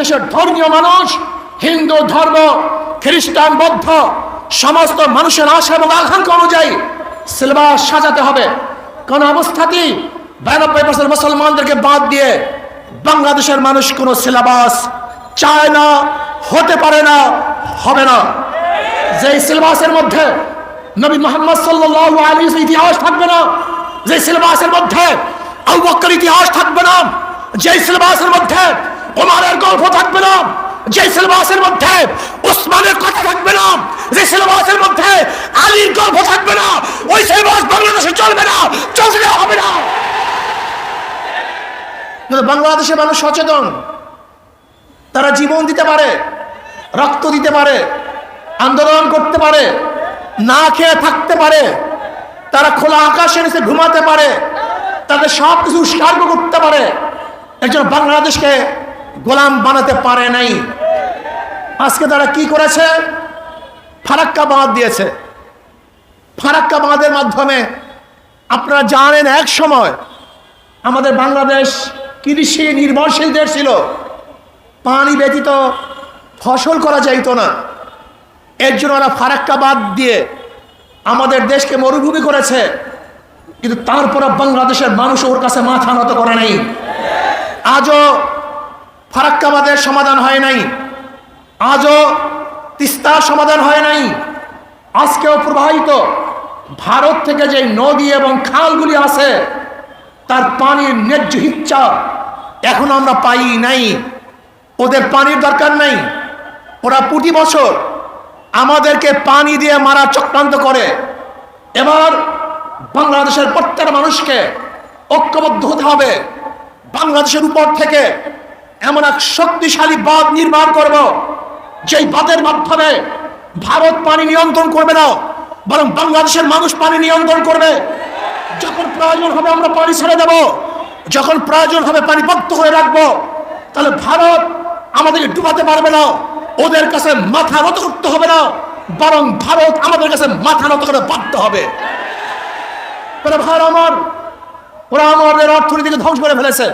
দেশের ধর্মীয় মানুষ, হিন্দু, ধর্ম, খ্রিস্টান, বৌদ্ধ, সমস্ত মানুষের আশা এবং আকাঙ্ক্ষা অনুযায়ী সিলেবাস সাজাতে হবে। কোন অবস্থাতেই বিরানব্বই পার্সেন্ট মুসলমানদেরকে বাদ দিয়ে বাংলাদেশের মানুষ কোনো সিলেবাস চায় না, হতে পারে না, হবে না। যে সিলেবাসের মধ্যে নবী মোহাম্মদ আলাইহি ওয়াসাল্লাম ইতিহাস থাকবে না যে সিলেবাসের মধ্যে বকর ইতিহাস থাকবে না যে সিলেবাসের মধ্যে ওমরের গল্প থাকবে না, যে সিলেবাসের মধ্যে, ওসমানের কথা থাকবে না, যে সিলেবাসের মধ্যে আলীর গল্প থাকবে না, ওই সিলেবাস বাংলাদেশে চলবে না, চলতে হবে না। বাংলাদেশের মানুষ সচেতন। তারা জীবন দিতে পারে, রক্ত দিতে পারে, আন্দোলন করতে পারে, না খেয়ে থাকতে পারে, তারা খোলা আকাশের নিচে ঘুমাতে পারে, তাদের সব কিছু উৎসর্গ করতে পারে। একজন বাংলাদেশকে গোলাম বানাতে পারে নাই। আজকে তারা কি করেছে? ফারাক্কা বাঁধ দিয়েছে। ফারাক্কা বাঁধের মাধ্যমে আপনারা জানেন এক সময় আমাদের বাংলাদেশ কৃষি নির্ভরশীল দেশ ছিল। পানি ব্যতীত ফসল করা যাইতো না। এর জন্য ওরা ফারাক্কা বাদ দিয়ে আমাদের দেশকে মরুভূমি করেছে। কিন্তু তারপরে বাংলাদেশের মানুষ ওর কাছে মাথা নত করে নাই। আজও ফারাক্কাবাদের সমাধান হয় নাই। আজও তিস্তার সমাধান হয় নাই। আজকেও প্রবাহিত। ভারত থেকে যে নদী এবং খালগুলি আছে, তার পানির ন্যায্য ইচ্ছা এখন আমরা পাই নাই। ওদের পানির দরকার নাই। ওরা প্রতি বছর আমাদেরকে পানি দিয়ে মারা চক্রান্ত করে। এবার বাংলাদেশের প্রত্যেক মানুষকে ঐক্যবদ্ধ হতে হবে। বাংলাদেশের উপর থেকে এমন এক শক্তিশালী বাঁধ নির্মাণ করব, যেই বাঁধের মাধ্যমে ভারত পানি নিয়ন্ত্রণ করবে না, বরং বাংলাদেশের মানুষ পানি নিয়ন্ত্রণ করবে। যখন প্রয়োজন হবে আমরা পানি ছেড়ে দেব, যখন প্রয়োজন হবে পানি বদ্ধ করে রাখব, তাহলে ভারত আমাদেরকে ডুবাতে পারবে না, ওদের কাছে মাথা নত করতে হবে না, বরং ভারত আমাদের কাছে মাথা নত করে বাধ্য হবে। ওরা আমার ওরা আমাদের অর্থনীতিকে ধ্বংস করে ফেলেছে।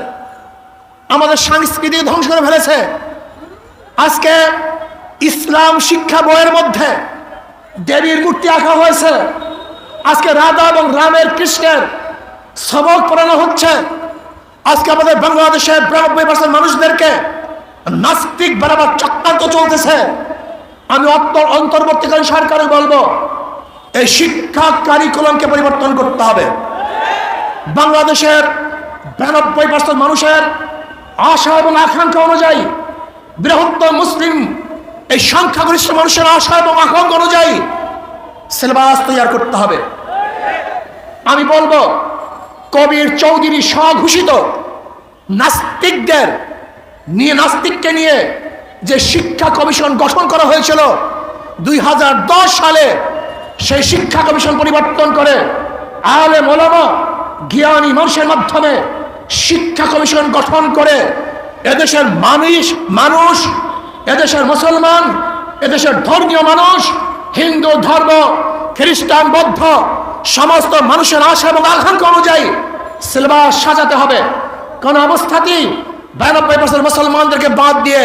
আমাদের সংস্কৃতিকে ধ্বংস করে ফেলেছে। আজকে ইসলাম শিক্ষা বইয়ের মধ্যে দেবীর মূর্তি আঁকা হয়েছে। আজকে রাধা এবং রামের কৃষ্ণের সবক পড়ানো হচ্ছে। আজকে আমাদের বাংলাদেশের বিরানব্বই পার্সেন্ট মানুষদেরকে নাস্তিক বরাবর চক্রান্ত চলতেছে। আমি অত্তর অন্তর্বর্তীকালীন সরকারে বলব, এই শিক্ষা কারিকুলামকে পরিবর্তন করতে হবে। বাংলাদেশের বিরানব্বই পার্সেন্ট মানুষের আশা এবং আকাঙ্ক্ষা অনুযায়ী বৃহত্তর মুসলিম এই সংখ্যাগরিষ্ঠ মানুষের আশা এবং আকাঙ্ক্ষা অনুযায়ী সিলেবাস তৈরি করতে হবে। আমি বলব, কবির চৌধুরী স্বঘোষিত নাস্তিকদের নিয়ে নাস্তিককে নিয়ে যে শিক্ষা কমিশন গঠন করা হয়েছিল দুই হাজার দশ সালে, সেই শিক্ষা কমিশন পরিবর্তন করে আলে মোলামা জ্ঞানী মানুষের মাধ্যমে শিক্ষা কমিশন গঠন করে এদেশের মানুষ মানুষ, এদেশের মুসলমান, এদেশের ধর্মীয় মানুষ, হিন্দু, ধর্ম, খ্রিস্টান, বৌদ্ধ, সমস্ত মানুষের আশা এবং আকাঙ্ক্ষা অনুযায়ী সিলেবাস সাজাতে হবে। কোন অবস্থাতেই বিরানব্বই পার্সেন্ট মুসলমানদেরকে বাদ দিয়ে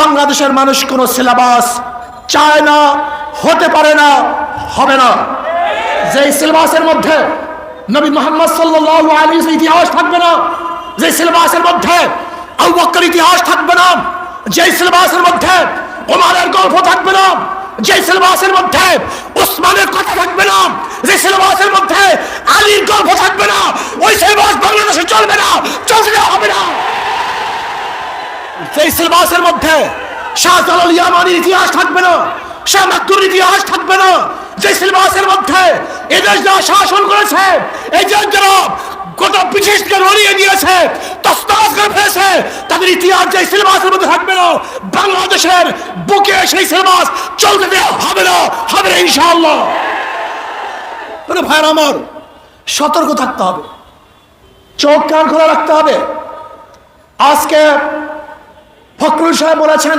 বাংলাদেশের মানুষ কোনো সিলেবাস চায় না, হতে পারে না, হবে না। যে সিলেবাসের মধ্যে নবী মোহাম্মদ আলাইহি ওয়াসাল্লাম ইতিহাস থাকবে না, যে সিলেবাসের মধ্যে আবু বকর ইতিহাস থাকবে না, যে সিলেবাসের মধ্যে ওমরের গল্প থাকবে না, যে সিলেবাসের মধ্যে ওসমানের কথা থাকবে না, যে সিলেবাসের মধ্যে আলীর গল্প থাকবে না, ওই সিলেবাস বাংলাদেশে চলবে না, চলতে হবে না। সেই সিলেবাসের মধ্যে শাহজালাল ইয়ামানির ইতিহাস থাকবে না শাহ মাকতুর ইতিহাস থাকবে না। যে সিলেবাসের মধ্যে এদেশ যারা শাসন করেছে, এই যে যারা গোটা ব্রিটিশকে রড়িয়ে দিয়েছে তস্তাজ করে ফেলেছে, তাদের ইতিহাস যে সিলেবাসের মধ্যে থাকবে না, বাংলাদেশের বুকে সেই সিলেবাস চলতে দেওয়া হবে না হবে না ইনশাআল্লাহ। ভাইয়ের আমার, সতর্ক থাকতে হবে। চোখ কান খোলা রাখতে হবে। আজকে ফখরুল সাহেব বলেছেন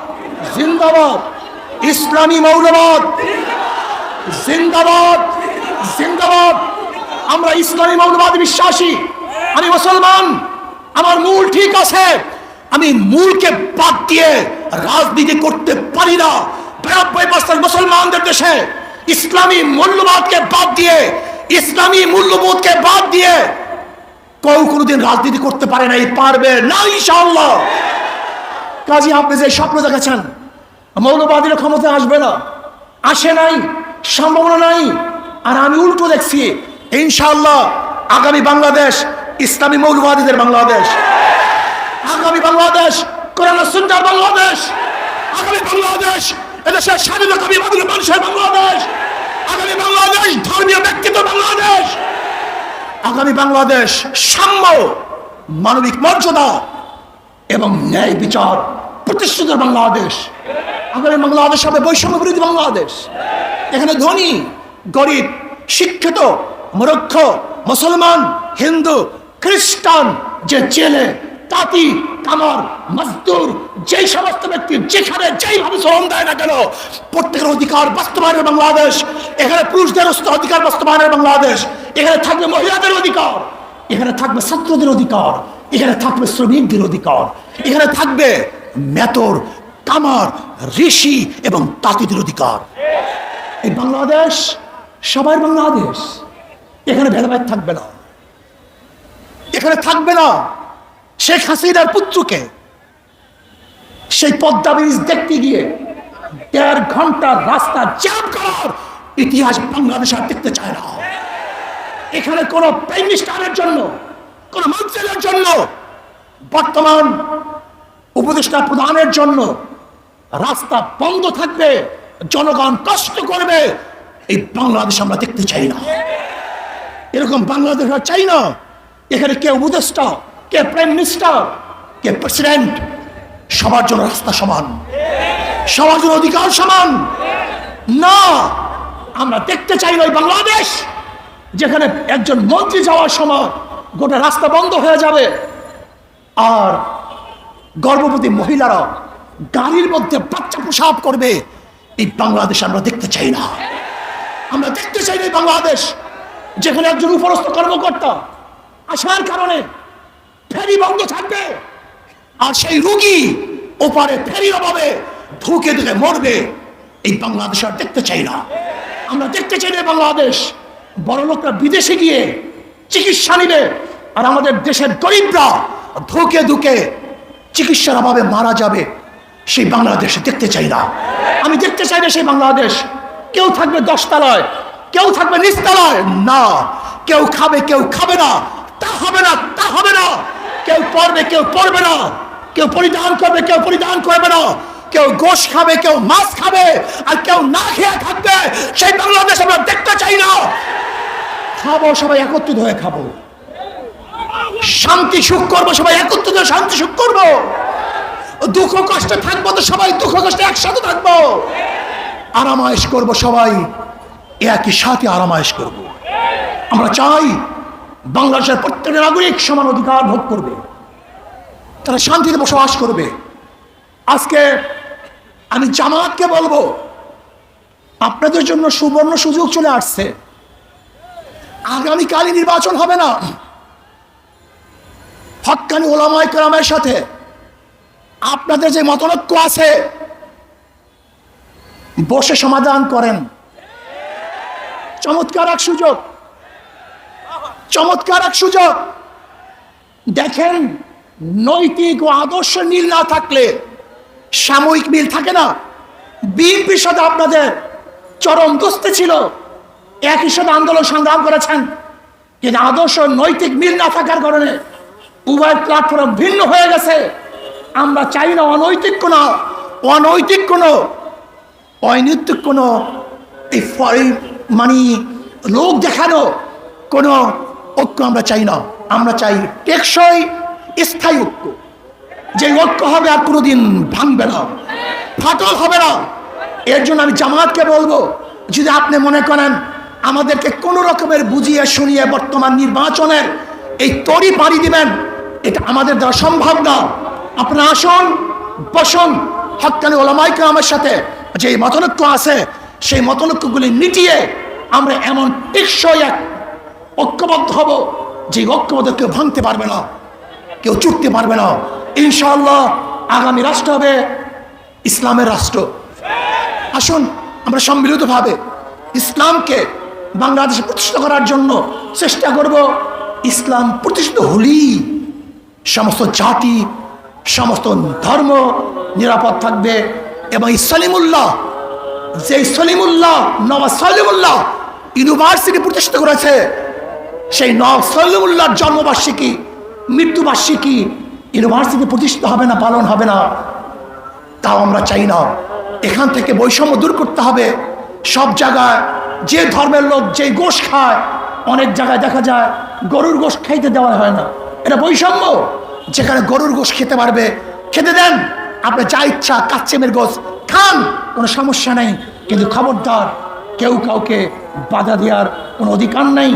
জিন্দাবাদ। ইসলামী মৌলবাদ। জিন্দাবাদ। জিন্দাবাদ। আমরা ইসলামী মৌলবাদ বিশ্বাসী। আমি মুসলমান। আমার মূল ঠিক আছে। আমি মূলকে বাদ দিয়ে রাজনীতি করতে পারি না। বিরানব্বই পার্সেন্ট মুসলমানদের দেশে ইসলামী মূল্যবাদকে বাদ দিয়ে, ইসলামী মূল্যবোধকে বাদ দিয়ে কেউ কোনোদিন রাজনীতি করতে পারে নাই, পারবে না, ইনশাআল্লাহ। কাজী আপনি যে স্বপ্ন দেখাচ্ছেন মৌলবাদীর ক্ষমতা আসবে না। আসে নাই, সম্ভাবনা নাই। আর আমি উল্টো দেখছি, ইনশাআল্লাহ আগামী বাংলাদেশ, ইসলামী মৌলবাদীদের বাংলাদেশ। আগামী বাংলাদেশ, কোরআন সুন্দর বাংলাদেশ। আগামী বাংলাদেশ, এদেশের স্বাধীনতা মানুষের বাংলাদেশ। আগামী বাংলাদেশ, ধর্মীয় ব্যক্তিত্ব বাংলাদেশ। আগামী বাংলাদেশ, সাম্য, মানবিক মর্যাদা এবং ন্যায় বিচার প্রতিষ্ঠিত বাংলাদেশ। আগামী বাংলাদেশ হবে বৈষম্য বিরোধী বাংলাদেশ। এখানে ধনী, গরিব, শিক্ষিত, মূর্খ, মুসলমান, হিন্দু, খ্রিস্টান, যে জেলে, তাঁতি, কামার, মজদুর, যেই সমস্ত ব্যক্তি যেখানে যেইভাবে শ্রম দেয় না কেন, প্রত্যেকের অধিকার বাস্তবায়নের বাংলাদেশ। এখানে পুরুষদের অধিকার বাস্তবায়নের বাংলাদেশ। এখানে থাকবে মহিলাদের অধিকার। এখানে থাকবে ছাত্রদের অধিকার। এখানে থাকবে শ্রমিকদের অধিকার এখানে থাকবে মেতর, কামার, ঋষি এবং তাঁতিদের অধিকার এই বাংলাদেশ সবার বাংলাদেশ। এখানে ভেদাভেদ থাকবে না। এখানে থাকবে না শেখ হাসিনার পুত্রকে। সেই পদ্মা ব্রিজ দেখতে গিয়ে দেড় ঘণ্টার রাস্তা জ্যাম করার ইতিহাস বাংলাদেশ আর দেখতে চায় না। এখানে কোনো প্রাইম মিনিস্টারের জন্য কোন মন্ত্রীদের জন্য, বর্তমান উপদেষ্টা প্রদানের জন্য রাস্তা বন্ধ থাকবে, জনগণ কষ্ট করবে, এই বাংলাদেশ আমরা দেখতে চাই না। এরকম বাংলাদেশ চাই না। এখানে কে উপদেষ্টা, কে প্রাইম মিনিস্টার কে প্রেসিডেন্ট সবার জন্য রাস্তা সমান। সবার জন্য অধিকার সমান। না, আমরা দেখতে চাই না ওই বাংলাদেশ, যেখানে একজন মন্ত্রী যাওয়ার সময় গোটা রাস্তা বন্ধ হয়ে যাবে। আর গর্ভবতী মহিলারা গাড়ির মধ্যে বাচ্চা প্রসাব করবে, এই বাংলাদেশ আমরা দেখতে চাই না। আমরা দেখতে চাই না বাংলাদেশ, যেখানে একজন উপরস্থ কর্মকর্তা আসার কারণে ফেরি বন্ধ থাকবে, আর সেই রুগী ওপারে ফেরির অভাবে ধুকে ধুকে মরবে, এই বাংলাদেশ আর দেখতে চাই না। আমরা দেখতে চাই না বাংলাদেশ। বড় লোকরা বিদেশে গিয়ে চিকিৎসা নিবে। আর আমাদের দেশের গরিবরা ধুকে ধুকে চিকিৎসার অভাবে মারা যাবে, সেই বাংলাদেশ দেখতে চাই না। আমি দেখতে চাই না সেই বাংলাদেশ। কেউ থাকবে দশতলায়, কেউ থাকবে নিচতলায়, না। কেউ খাবে কেউ খাবে না। তা হবে না, তা হবে না। কেউ পড়বে কেউ পড়বে না। কেউ পরিধান করবে, কেউ পরিধান করবে না। কেউ গোশ খাবে, কেউ মাছ খাবে আর কেউ না খেয়ে থাকবে সেই বাংলাদেশ আমরা দেখতে চাই না খাব, সবাই একত্রিত হয়ে খাব। শান্তি সুখ করব, সবাই একত্রিত হয়ে শান্তি সুখ করব। দুঃখ কষ্টে থাকব তো সবাই দুঃখ কষ্টে একসাথে থাকব। আরামায়েশ করব সবাই, একই সাথে আরামায়েশ করব। আমরা চাই বাংলাদেশের প্রত্যেক নাগরিক সমান অধিকার ভোগ করবে। তারা শান্তিতে বসবাস করবে। আজকে আমি জামাতকে বলব, আপনাদের জন্য সুবর্ণ সুযোগ চলে আসছে। আগামীকালই নির্বাচন হবে না। হকানি ওলামাই কেরামের সাথে আপনাদের যে মতনৈক্য আছে, বসে সমাধান করেন। চমৎকার এক সুযোগ। চমৎকার এক সুযোগ। দেখেন, নৈতিক ও আদর্শ মিল না থাকলে সাময়িক মিল থাকে না। বিএনপির সাথে আপনাদের চরম দোস্তে ছিল। একই সাথে আন্দোলন সংগ্রাম করেছেন। কিন্তু আদর্শ নৈতিক মিল না থাকার কারণে উভয় প্ল্যাটফর্ম ভিন্ন হয়ে গেছে। আমরা চাই না অনৈতিক কোনো অনৈতিক কোনো অনৈতিক কোনো মানে লোক দেখানো কোনো ঐক্য আমরা চাই না। আমরা চাই টেকসই, স্থায়ী ঐক্য। যে ঐক্য হবে আর কোনোদিন ভাঙবে না, ফাটল হবে না। এর জন্য আমি জামাতকে বলব, যদি আপনি মনে করেন আমাদেরকে কোনো রকমের বুঝিয়ে শুনিয়ে বর্তমান নির্বাচনের এই তরি পাড়ি দিবেন। এটা আমাদের দ্বারা সম্ভব না। আপনার আসুন, বসুন হকানি ওলামাইকে আমার সাথে যে মতনৈক্য আছে, সেই মতনৈক্যগুলি মিটিয়ে আমরা এমন টেকসই এক ঐক্যবদ্ধ হব যে ঐক্যবদ্ধ কেউ ভাঙতে পারবে না, কেউ চুটতে পারবে না। ইনশাআল্লাহ আগামী রাষ্ট্র হবে ইসলামের রাষ্ট্র। আসুন, আমরা সম্মিলিতভাবে ইসলামকে বাংলাদেশে প্রতিষ্ঠিত করার জন্য চেষ্টা করব ইসলাম প্রতিষ্ঠিত হলেই সমস্ত জাতি, সমস্ত ধর্ম নিরাপদ থাকবে এবং সলিমুল্লাহ যে সলিমুল্লাহ, নবাব সলিমুল্লাহ ইউনিভার্সিটি প্রতিষ্ঠিত করেছে, সেই নবাব সলিমুল্লাহর জন্মবার্ষিকী, মৃত্যুবার্ষিকী ইউনিভার্সিটি প্রতিষ্ঠিত হবে না, পালন হবে না, তাও আমরা চাই না। এখান থেকে বৈষম্য দূর করতে হবে। সব জায়গায় যে ধর্মের লোক যে গোশ খায়, অনেক জায়গায় দেখা যায় গরুর গোশ খাইতে দেওয়া হয় না। এটা বৈষম্য। যেখানে গরুর গোশ খেতে পারবে, খেতে দেন। আপনি যা ইচ্ছা, কাচ্চেমের গোশ খান, কোনো সমস্যা নেই। কিন্তু খবরদার, কেউ কাউকে বাধা দেওয়ার কোনো অধিকার নেই।